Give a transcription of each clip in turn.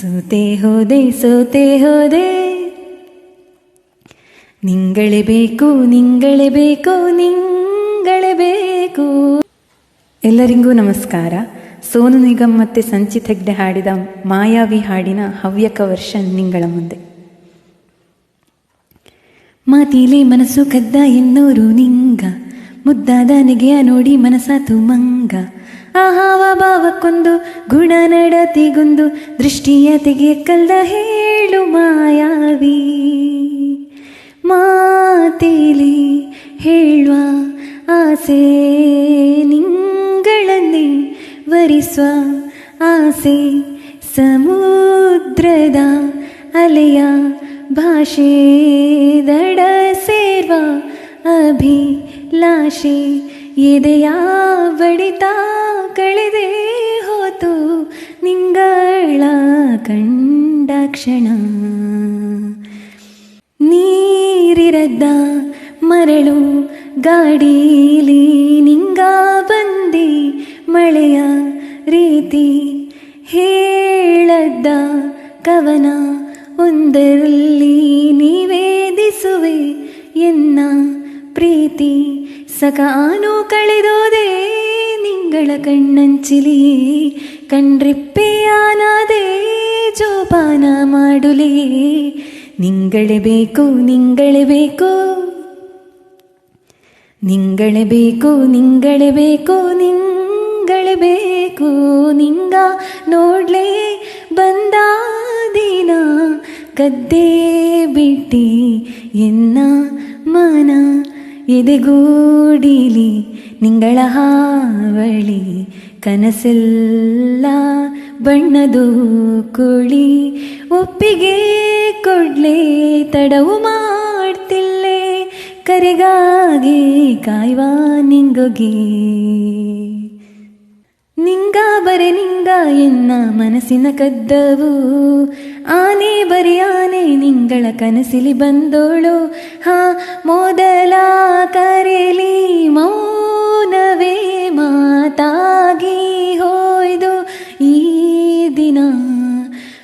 ಸೋತೆ ಹೋದೆ ಸೋತೆ ಹೋದೆ. ನಿಂಗಳೇ ಬೇಕು ನಿಂಗಳೇ ಬೇಕು ನಿಂಗಳೇ ಬೇಕು. ಎಲ್ಲರಿಗೂ ನಮಸ್ಕಾರ. ಸೋನು ನಿಗಮ್ ಮತ್ತು ಸಂಚಿತ್ ಹೆಗ್ಡೆ ಹಾಡಿದ ಮಾಯಾವಿ ಹಾಡಿನ ಹವ್ಯಕ ವರ್ಷ ನಿಂಗಳ ಮುಂದೆ. ಮಾತೀಲಿ ಮನಸ್ಸು ಕದ್ದ ಎನ್ನೋರು ನಿಂಗ, ಮುದ್ದಾದ ನೆಗೆಯ ನೋಡಿ ಮನಸಾತು ಮಂಗ. ಆಹಾವ ಭಾವಕ್ಕೊಂದು ಗುಣ ನಡತಿಗೊಂದು ದೃಷ್ಟಿಯ ತೆಗೆಯಕ್ಕಲ್ದ ಹೇಳು ಮಾಯಾವಿ. ಮಾತೇಲಿ ಹೇಳುವ ಆಸೆ ನಿಂಗಳನ್ನೇ ವರಿಸುವ ಆಸೆ ಸಮುದ್ರದ ಅಲೆಯ ಭಾಷೆ ದಡ ಸೇರ್ವ ಅಭಿಲಾಷೆ ಎದೆಯ ಬಡಿತ ಕಳೆದೇ ಹೋತು ನಿಂಗಳ ಕಂಡ ಕ್ಷಣ. ನೀರಿರದ್ದ ಮರಳು ಗಾಡೀಲಿ ನಿಂಗ ಬಂದಿ ಮಳೆಯ ರೀತಿ ಹೇಳದ್ದ ಕವನ ಒಂದರಲ್ಲಿ ನಿವೇದಿಸುವೆ ಎನ್ನ ಪ್ರೀತಿ ಸಕಾನು ಕಳೆದೋದೆ ನಿಂಗಳ ಕಣ್ಣಂಚಿಲಿ ಕಣ್ರಿಪ್ಪೆಯಾನಾದೆ ಜೋಪಾನ ಮಾಡುಲಿ. ನಿಂಗಳೇ ಬೇಕು ನಿಂಗಳೇ ಬೇಕು. ನಿಂಗಳೇ ಬೇಕು ನಿಂಗಳೇ ಬೇಕು ನಿಂಗಳೇ ಬೇಕು. ನಿಂಗ ನೋಡ್ಲೆ ಬಂದ ದಿನ ಕದ್ದೇ ಬಿಟ್ಟಿ ಎನ್ನ ಮನ. ಎದೆಗೂಡಿಲಿ ನಿಂಗಳ ಹಾವಳಿ, ಕನಸೆಲ್ಲ ಬಣ್ಣದು ಕುಳಿ. ಒಪ್ಪಿಗೆ ಕೊಡ್ಲೆ ತಡವು ಮಾಡ್ತಿಲ್ಲೆ, ಕರೆಗಾಗಿ ಕಾಯ್ವಾ ನಿಂಗೊಗೆ. ನಿಂಗ ಬರೆ ನಿಂಗ ಎನ್ನ ಮನಸ್ಸಿನ ಕದ್ದವು. ಆನೆ ಬರಿಯಾನೆ ನಿಂಗಳ ಕನಸಿಲಿ ಬಂದೋಳು. ಹಾ, ಮೊದಲ ಕರೆಲಿ ಮೌನವೇ ಮಾತಾಗಿ ಹೋಯ್ದು ಈ ದಿನ.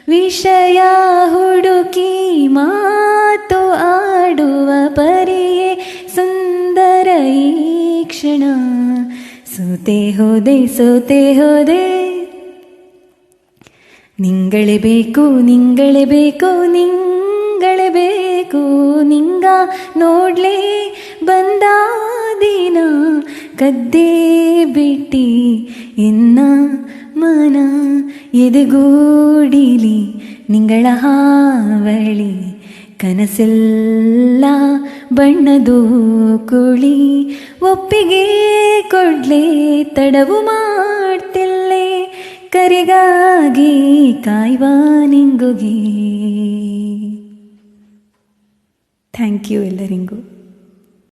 ವಿಷಯ ಹುಡುಕಿ ಮಾತು ಆಡುವ ಪರಿಯೇ ಸುಂದರ ಈ ಕ್ಷಣ. ಸೋತೆ ಹೋದೆ ಸೋತೆ ಹೋದೆ. ನಿಂಗಳೇ ಬೇಕು ನಿಂಗಳೇ ಬೇಕು ನಿಂಗಳೇ ಬೇಕು ನಿಂಗ ನೋಡ್ಲೇ ಬಂದ ದಿನ ಕದ್ದೇ ಬಿಟ್ಟಿ ಎನ್ನ ಮನ ಎದೆಗೂಡಿಲಿ ನಿಂಗಳ ಹಾವಳಿ. ಕನಸೆಲ್ಲ ಬಣ್ಣದು ಕುಳಿ ಒಪ್ಪಿಗೆ ಕೊಡ್ಲೆ ತಡವು ಮಾಡ್ತಿಲ್ಲೆ ಕರೆಗಾಗಿ ಕಾಯ್ವಾ ನಿಂಗುಗೆ ಥ್ಯಾಂಕ್ ಯು ಎಲ್ಲರಿಗೂ.